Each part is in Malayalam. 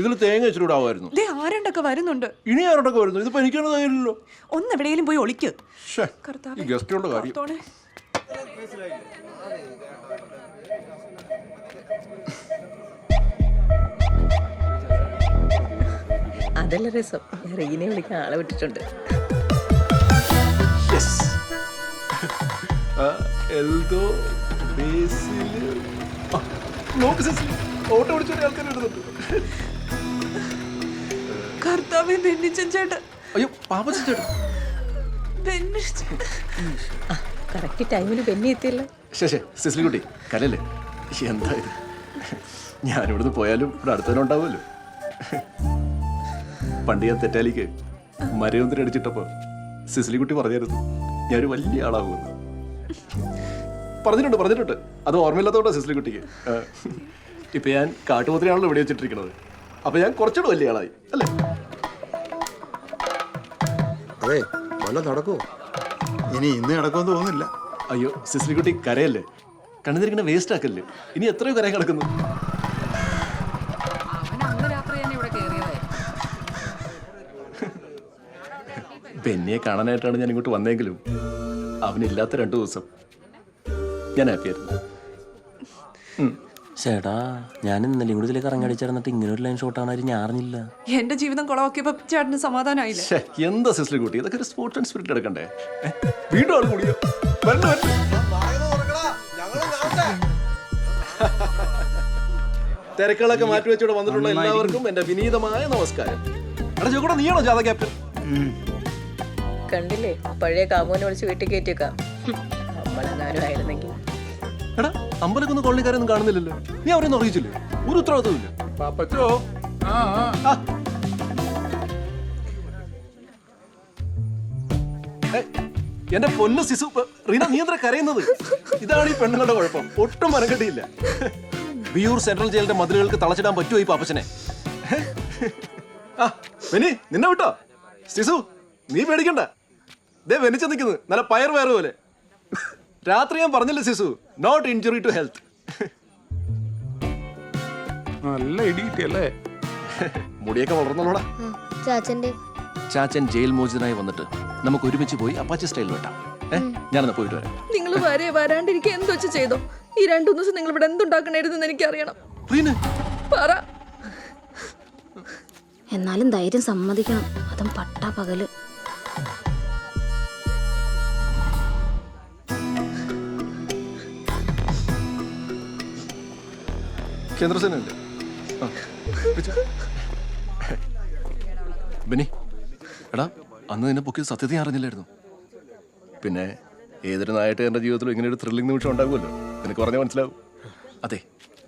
ഇതിൽ തേങ്ങ വെച്ചിട്ടുണ്ടാവുമായിരുന്നു ഇടാമായിരുന്നു ദേ ആരണ്ടൊക്കെ വരുന്നുണ്ട്. ഇനി ആരോടൊക്കെ വരുന്നു? ഇതിപ്പോ എനിക്കാണ് തയ്യലല്ലോ ഒന്ന് എവിടെയെങ്കിലും പോയി ഒളിക്ക്. കർത്താവേ. ഈ ഗസ്റ്റുകളുടെ കാര്യം. കാത്തോണേ. അതല്ല രസം. ഞാൻ റീനെ വിളിക്കാൻ ആളെ വിട്ടിട്ടുണ്ട്. യെസ് എൽദോ ബേസിൽ. ആ, നോക്ക് സിസിലി ഓട്ടോ ഓടിച്ചോണ്ട് ആൾക്കാർ വരുന്നുണ്ട്. അയ്യോ പാപ്പച്ചൻ കറക്റ്റ് ടൈമിൽ ബെന്നി എത്തിയല്ലോ. ശേ ശേ സിസിലി കുട്ടി കലല്ലേ എന്താ ഇത്? ഞാനിവിടുന്ന് പോയാലും ഇവിടെ അടുത്തന്നെ ഉണ്ടാവുമല്ലോ. പണ്ട് ഞാൻ തെറ്റാലിക്ക് മരയൊന്നിന് അടിച്ചിട്ടപ്പോ സിസിലി കുട്ടി പറഞ്ഞായിരുന്നു ഞാനൊരു വലിയ ആളാകുമെന്ന്. പറഞ്ഞിട്ടുണ്ട് പറഞ്ഞിട്ടുണ്ട്. അത് ഓർമ്മയില്ലാത്തതുകൊണ്ടാണ് സിസിലി കുട്ടിക്ക് ഇപ്പൊ ഞാൻ കാട്ടുപോത്തിനാണല്ലോ ഇവിടെ വെച്ചിട്ടിരിക്കുന്നത്. അപ്പൊ ഞാൻ കുറച്ചുകൂടെ വലിയ ആളായി അല്ലേ? അതെ വല്ല നടക്കോ. ഇനി ഇന്ന് നടക്കുമെന്ന് തോന്നുന്നില്ല. അയ്യോ സിസിലി കുട്ടി കരയല്ലേ? കണ്ണുതിരിക്കണ വേസ്റ്റ് ആക്കല്ലേ? ഇനി എത്രയോ കരയാൻ കിടക്കുന്നു. ബെന്നിയെ കാണാനായിട്ടാണ് ഞാൻ ഇങ്ങോട്ട് വന്നെങ്കിലും അവനില്ലാത്ത രണ്ടു ദിവസം. ഞാൻ ഹാപ്പിയായിരുന്നു. ചേട്ടാ ഞാൻ ഇന്നലെയും കൂടി ഇതിലേക്ക് ഇറങ്ങടിച്ചിരുന്നിട്ട് ഇങ്ങനെ ഒരു ലൈൻ ഷോട്ടാണ് ഞാൻ അറിഞ്ഞില്ല. എന്റെ ജീവിതം കുളവാക്കിയപ്പോ ചേട്ടന് സമാധാനമായില്ലേ? ശ്ശേ, എന്താ സിസ്ലി കുട്ടി? ഇതൊക്കെ ഒരു സ്പോർട്സ് ആൻഡ് സ്പിരിറ്റ് എടുക്കണ്ടേ? ഏ? വീണ്ടും ആൾ കൂടിയോ? വരണം, വരണം. തിരക്കുകളൊക്കെ മാറ്റി വെച്ചോടെ വന്നിട്ടുള്ള എല്ലാവർക്കും എന്റെ വിനീതമായ നമസ്കാരം. എടാ ചോക്കൂടെ നീയാണോ ജാഥ ക്യാപ്റ്റൻ? കണ്ടില്ലേ? പഴയ കാമോനെ വിളിച്ച് വീട്ടിൽ കയറ്റിയേക്കാം. നമ്മളെങ്ങാനും ആയിരുന്നെങ്കിൽ. എടാ അമ്പലക്കൊന്നും കോളനിക്കാരൊന്നും കാണുന്നില്ലല്ലോ. നീ അവരൊന്നും അറിയിച്ചില്ലേ? ഒരു ഉത്തരവാദിത്തമില്ല പാപ്പച്ചോ? ആ ആ. എന്റെ പൊന്നു സിസു റീന നീ എന്താ കരയുന്നത്? ഇതാണ് ഈ പെണ്ണുങ്ങളുടെ കുഴപ്പം. ഒട്ടും മനക്കെട്ടിയില്ല. വിയൂർ സെൻട്രൽ ജയിലിന്റെ മതിലുകൾക്ക് തളച്ചിടാൻ പറ്റുമോ ഈ പാപ്പച്ചനെ? ആ വെനി നിന്നെ വിട്ടോ? സിസു നീ പേടിക്കണ്ട. ദേ വെനിച്ച നിൽക്കുന്നത് നല്ല പയർ വയറ് പോലെ. രാത്രി ഞാൻ പറഞ്ഞില്ല സിസു? നോട്ട് ഇഞ്ചുറി ടു ഹെൽത്ത് നല്ല ഇടി കിട്ടിയല്ലേ മുടിയൊക്കെ വളർന്നോടാ ചാച്ചന്റെ ചാച്ചൻ ജയിൽ മോചിതനായി വന്നിട്ട് നമുക്ക് ഒരുമിച്ച് പോയി അപ്പാച്ചി സ്റ്റൈൽ വെട്ടാം. ഏഹ് ഞാനെന്നാ പോയിട്ട് വരാം. നിങ്ങൾ വരെ വരാണ്ടിരിക്കുക എന്തോ വെച്ച് ചെയ്തോ? ഈ രണ്ടു ദിവസം നിങ്ങൾ ഇവിടെ എന്തുണ്ടാക്കണായിരുന്നു എനിക്ക് അറിയണം റീന. പറ. എന്നാലും ധൈര്യം സമ്മതിക്കണം. അതും പട്ടാ പകൽ. പിടിച്ചോ. ബെന്നി എടാ അന്ന് നിന്നെ പൊക്കിയത് സത്യത്തെ ഞാൻ അറിഞ്ഞില്ലായിരുന്നു. പിന്നെ ഏതൊരു നായിട്ട് എന്റെ ജീവിതത്തിലും ഇങ്ങനെ ഒരു ത്രില്ലിംഗ് നിമിഷം ഉണ്ടാകുമല്ലോ? നിനക്ക് പറഞ്ഞാൽ മനസ്സിലാവും. അതെ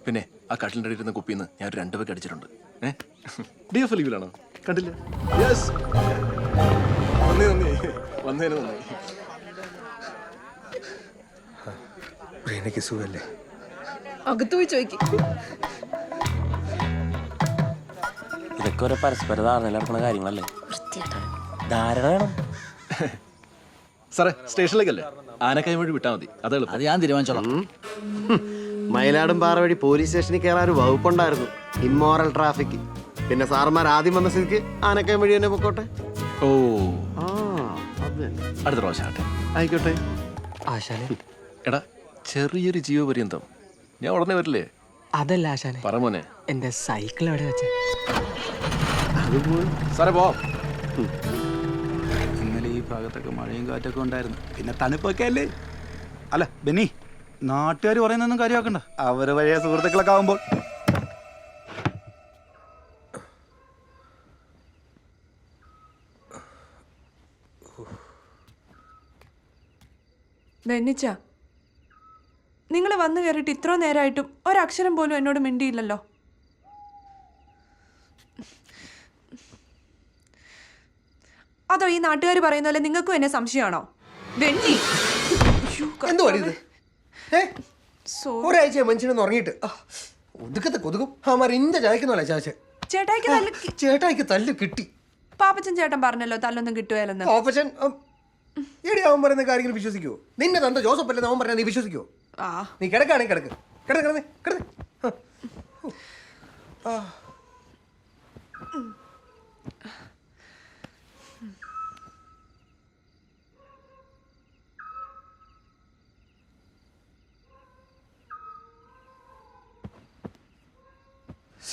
പിന്നെ ആ കട്ടിലിന്റെ അടിയിരുന്ന കുപ്പിന്ന് ഞാൻ ഒരു രണ്ട് പേക്ക് അടിച്ചിട്ടുണ്ട്. ഏ? ഡി എഫ് ലീവിലാണോ കണ്ടില്ല. യെസ് നന്ദി നന്ദി. വന്നതിന് നന്ദി. എനിക്ക് സുഖല്ലേ അകത്ത് പോയി ചോദിക്കും. ഇതൊക്കെ ഒരു പരസ്പര കാര്യങ്ങളല്ലേ? ധാരണ വേണം. സാറേ സ്റ്റേഷനിലേക്കല്ലേ? ആനക്കായ വഴി വിട്ടാൽ മതി. അത് അത് ഞാൻ തീരുമാനിച്ചോളാം. മയിലാടും പാറ വഴി പോലീസ് സ്റ്റേഷനിൽ കയറാൻ ഒരു വകുപ്പുണ്ടായിരുന്നു. Immoral traffic. പിന്നെ സാർമാർ ആദ്യം വന്ന സ്ഥിതിക്ക് ആനക്കൈ വഴി തന്നെ പൊക്കോട്ടെ? ഓ. ആ അത് അടുത്ത പ്രാവശ്യം ആട്ടെ ആയിക്കോട്ടെ. ആശാലേ എടാ ചെറിയൊരു ജീവപര്യന്തം. ഞാൻ ഉടനെ വരില്ലേ? അതല്ല ആശാനെ. പറമോനെ എന്റെ സൈക്കിൾ അവിടെ വെച്ച്. സാറേ പോ. ഇന്നലെ ഈ ഭാഗത്തൊക്കെ മഴയും കാറ്റൊക്കെ ഉണ്ടായിരുന്നു. പിന്നെ തണുപ്പൊക്കെ അല്ലേ? അല്ല ബെന്നി നാട്ടുകാർ പറയുന്നൊന്നും കാര്യമാക്കണ്ട. അവർ വഴിയ സുഹൃത്തുക്കളൊക്കെ ആവുമ്പോൾ. ബെന്നിച്ച വന്നു കയറിയിട്ട് ഇത്ര നേരമായിട്ടും ഒരക്ഷരം പോലും എന്നോട് മിണ്ടിയില്ലല്ലോ. അതോ ഈ നാട്ടുകാർ പറയുന്ന പോലെ നിങ്ങൾക്കും എന്നെ സംശയമാണോ. ഒരാഴ്ച മനുഷ്യനൊന്ന് ഉറങ്ങിയിട്ട്. ഒതുക്കത്തെ കൊതുകും. അവന്മാർ ചായക്കുന്നല്ലേ ചാച്ച ചേട്ടായിക്ക് ചേട്ടായിക്ക് തല്ല് കിട്ടി. പാപ്പച്ചൻ ചേട്ടൻ പറഞ്ഞല്ലോ തല്ലൊന്നും കിട്ടുകയല്ലെന്ന്. പാപ്പച്ചൻ എടി അവൻ പറയുന്ന കാര്യങ്ങൾ വിശ്വസിക്കുവോ? നിന്നെ തന്റെ ജോസഫ് അല്ലെന്ന് അവൻ പറഞ്ഞാൽ നീ വിശ്വസിക്കുവോ? ആ നീ കിടക്കാണ് കിടക്ക്. കിടക്ക് കിടന്ന് കിടന്ന്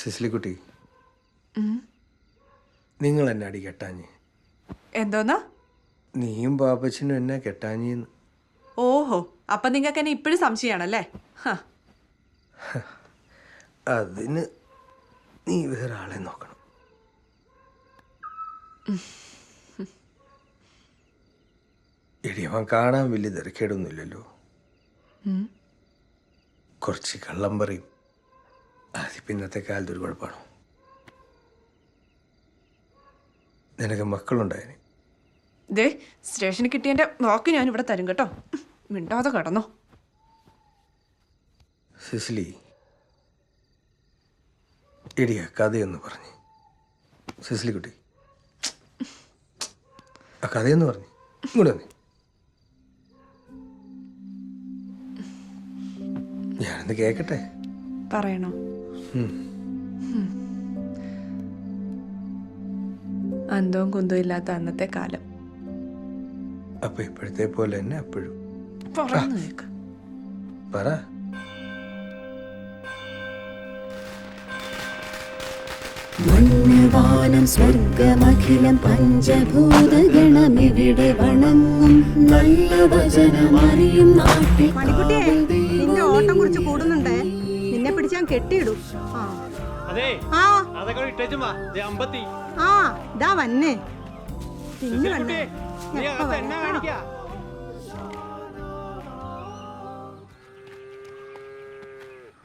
സിസ്ലിക്കുട്ടി. നിങ്ങൾ എന്നെ അടി കെട്ടാഞ്ഞ്. എന്തോന്നാ? നീയും പാപ്പച്ചനും എന്നെ കെട്ടാഞ്ഞിന്ന്. ഓഹോ അപ്പൊ നിങ്ങൾക്ക് എന്നെ ഇപ്പോഴും സംശയമാണല്ലേ അതിന് നീ വേറെ ആളെ നോക്കണം. എടി അവൻ കാണാൻ വലിയ തിരക്കേടൊന്നുമില്ലല്ലോ. കുറച്ച് കള്ളം പറയും. അത് ഇന്നത്തെ കാലത്ത് ഒരു കുഴപ്പമാണോ. നിനക്ക് മക്കളുണ്ടായിന്? ദേ സ്റ്റേഷനിൽ കിട്ടിയതിന്റെ വാക്ക് ഞാൻ ഇവിടെ തരും കേട്ടോ. മിണ്ടാതെ കിടന്നോ. സിസിലി എടിയ കഥയെന്ന് പറഞ്ഞ്. സിസിലി കുട്ടി ആ കഥയെന്ന് പറഞ്ഞ്. ഇങ്ങോട്ട് വന്നേ. ഞാനൊന്ന് കേക്കട്ടെ? പറയണോ. അന്തവും കുന്തവും ഇല്ലാത്ത അന്നത്തെ കാലം. അപ്പൊ ഇപ്പോഴത്തെ പോലെ തന്നെ അപ്പോഴും. പറഞ്ഞു കേക്ക് പറ സ്വർഗമഖിലം സ്വർഗമഖിലം പഞ്ചഭൂതഗണമിവിടെ വണങ്ങും. നല്ല വചനമറിയും നാട്ടിൽ നിന്റെ ഓട്ടം കുറിച്ച് കൂടുന്നുണ്ടേ? നിന്നെ പിടിച്ചാൻ കെട്ടിയിടും. ആ. ആ. ആ ഇതാ വന്നേ. പിന്നെ വന്നേ.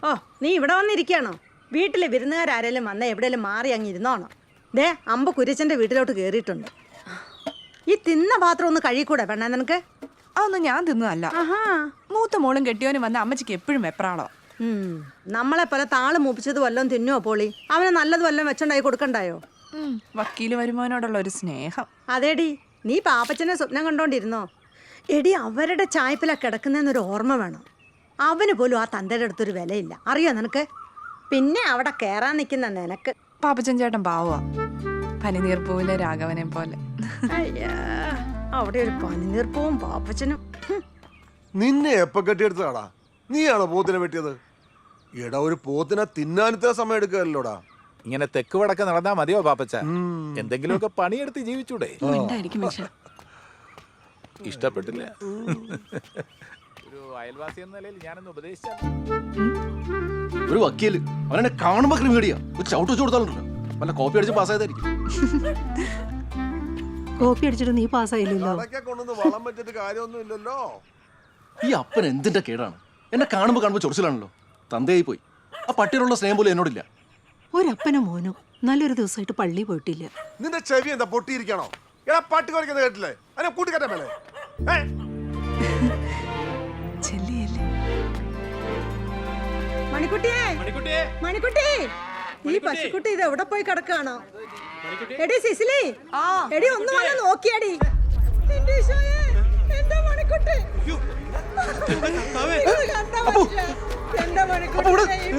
ഓ നീ ഇവിടെ വന്നിരിക്കുകയാണോ? വീട്ടിലെ വിരുന്നുകാരാരെങ്കിലും വന്ന എവിടെയെങ്കിലും മാറി അങ്ങ് ഇരുന്നോണം. ദേ അമ്പ കുരിച്ചന്റെ വീട്ടിലോട്ട് കയറിയിട്ടുണ്ട് ഈ തിന്ന പാത്രം ഒന്ന് കഴിക്കൂടെ പെണ്ണ നിനക്ക്? അതൊന്നും ഞാൻ തിന്നതല്ല മൂത്ത മോളും കെട്ടിയോനും വന്ന അമ്മച്ചിക്ക് എപ്പോഴും വെപ്രാളോ നമ്മളെ പോലെ താൾ മൂപ്പിച്ചത് വല്ലതും തിന്നുവോ പോളി? അവനെ നല്ലത് വല്ലതും വെച്ചുണ്ടായി കൊടുക്കണ്ടായോ? വക്കീൽ വരുമോനോടുള്ള ഒരു സ്നേഹം. അതേടി നീ പാപ്പച്ചനെ സ്വപ്നം കണ്ടോണ്ടിരുന്നോ? എടി അവരുടെ ചായ്പിലാ കിടക്കുന്നതെന്നൊരു ഓർമ്മ വേണം. അവന് പോലും ആ തന്തയുടെ അടുത്തൊരു വിലയില്ല. അറിയോ നിനക്ക്? പിന്നെ അവിടെ കേറാൻ നിൽക്കുന്ന നിനക്ക്. പാപ്പച്ചൻ ചേട്ടൻ പാവാ പനിനീർ പൂവിലെ രാഘവനെ പോലെ. അയ്യാ അവിടെ ഒരു പനിനീർപ്പവും പാപ്പച്ചനും. നിന്നെ എപ്പ കെട്ടിയെടുത്തതാടാ? നീയാണോ പോത്തിനെ വെട്ടിയത്? എടാ ഒരു പോത്തിനെ തിന്നാനത്തെ സമയം എടുക്കുകയല്ലോടാ ഇങ്ങനെ തെക്ക് വടക്ക് നടന്നാ മതിയോ പാപ്പച്ച? എന്തെങ്കിലുമൊക്കെ പണിയെടുത്ത് ജീവിച്ചൂടെ? ഇഷ്ടപ്പെട്ടില്ല. ഒരു അയൽവാസി എന്ന നിലയിൽ ഞാനൊന്ന് ഉപദേശിച്ചാൽ ഒരു വക്കീൽ. അവനെ കാണുമ്പോ ക്രിമിനടിയാ ഒരു ചവിട്ട് വെച്ച് കൊടുത്താലുണ്ടല്ലോ. വല്ല കോപ്പി അടിച്ച് പാസ്സായതായിരിക്കും. കോപ്പി അടിച്ചിട്ട് നീ പാസ്സായില്ലല്ലോ. അതൊക്കെ കൊണ്ടൊന്ന് വളം വെച്ചിട്ട് കാര്യമൊന്നും ഇല്ലല്ലോ ഈ അപ്പൻ എന്തിന്റെ കേടാണ്? എന്നെ കാണുമ്പോ കാണുമ്പോ ചൊറിച്ചിലാണല്ലോ. തന്തയായി പോയി ആ പട്ടിയോടുള്ള സ്നേഹം പോലും എന്നോടില്ല. ഒരപ്പനും മോനും നല്ലൊരു ദിവസമായിട്ട് പള്ളി പോയിട്ടില്ല. നിന്റെ ചെവി എന്താ പൊട്ടിയിരിക്കണോ? എടാ പട്ടി കുറയ്ക്കുന്നത് കേട്ടില്ലേ? അതിനെ കൂട്ടിക്കട്ടെ മേലെ. ഏ? മണിക്കുട്ടിയെ? മണിക്കുട്ടി ഈ പശുക്കുട്ടി ഇത് എവിടെ പോയി കിടക്കാണോ? എടി സിസിലി എടി ഒന്ന് വന്ന് നോക്കിയടി. എന്റെ മണിക്കുട്ടി? എന്റെ മണിക്കുട്ടി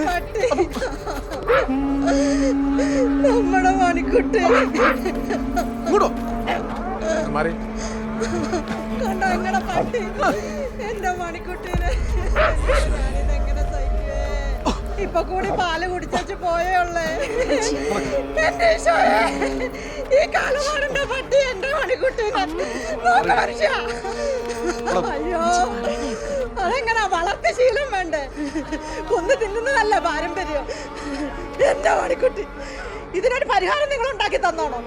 പട്ടി. നമ്മുടെ മണിക്കുട്ടി. കണ്ടോ എങ്ങനെ പട്ടി? എന്റെ മണിക്കുട്ടീനെ ഇപ്പൊ കൂടി പാൽ കുടിച്ചു പോയേ ഉള്ളേ. എന്റെ ഈശോയെ, ഈ കാലമാടിന്റെ പട്ടി എന്റെ മണിക്കുട്ടീനെ. അയ്യോ അതെങ്ങനെ വളർത്തി ശീലം വേണ്ടേ? കൊന്നു തിന്നുന്നതല്ല പാരമ്പര്യം. എന്റെ മണിക്കുട്ടി ഇതിനൊരു പരിഹാരം നിങ്ങൾ ഉണ്ടാക്കി തന്നോണം?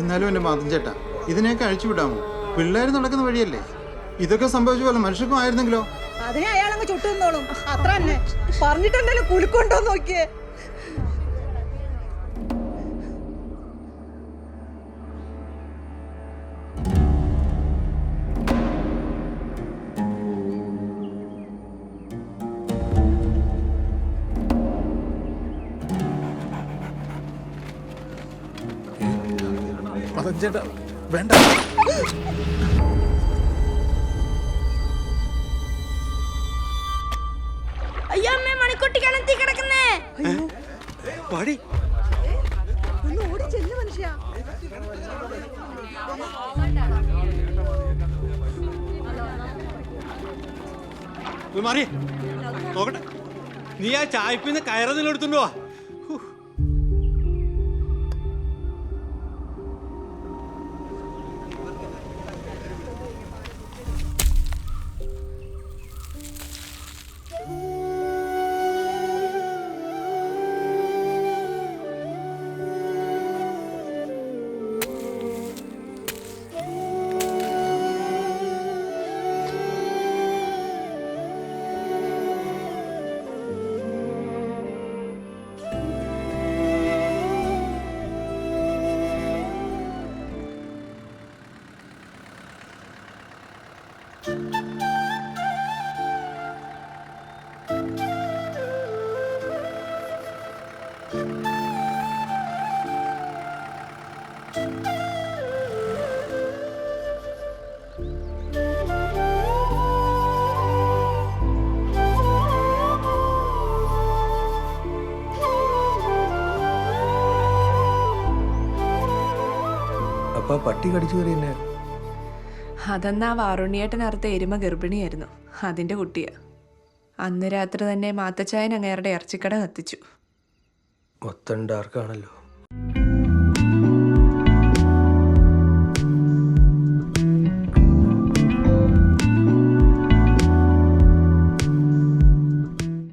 എന്നാലും എന്റെ മാതം ചേട്ടാ ഇതിനെയൊക്കെ അഴിച്ചു വിടാമോ? പിള്ളേർ നടക്കുന്ന വഴിയല്ലേ? ഇതൊക്കെ സംഭവിച്ചു പോലെ മനുഷ്യർക്കും ആയിരുന്നെങ്കിലോ? അതിനെ അയാളങ്ങ് ചുട്ടു നിന്നോളും. അത്ര തന്നെ. പറഞ്ഞിട്ടുണ്ടല്ലോ കുലുക്കൊണ്ടോ നോക്കിയേ. ചേട്ടാ വേണ്ട. കോഴിക്കുട്ടിക്കാണ് എത്തി കിടക്കുന്നേ. പാടി. ഒന്ന് ഓടി ചെല്ലു മനുഷ്യ. മാറി. നോക്കട്ടെ. നീ ആ ചായപ്പിന്ന് കയറുന്നില്ല എടുത്തുണ്ടോ പട്ടി കടിച്ചു അതെന്നാ വാറുണ്ണിയേട്ടനറുത്ത എരുമ ഗർഭിണിയായിരുന്നു. അതിന്റെ കുട്ടിയാ. അന്ന് രാത്രി തന്നെ മാത്തച്ചായൻ അങ്ങേരുടെ ഇറച്ചിക്കട കത്തിച്ചു. മൊത്തം ഡാർക്കാണല്ലോ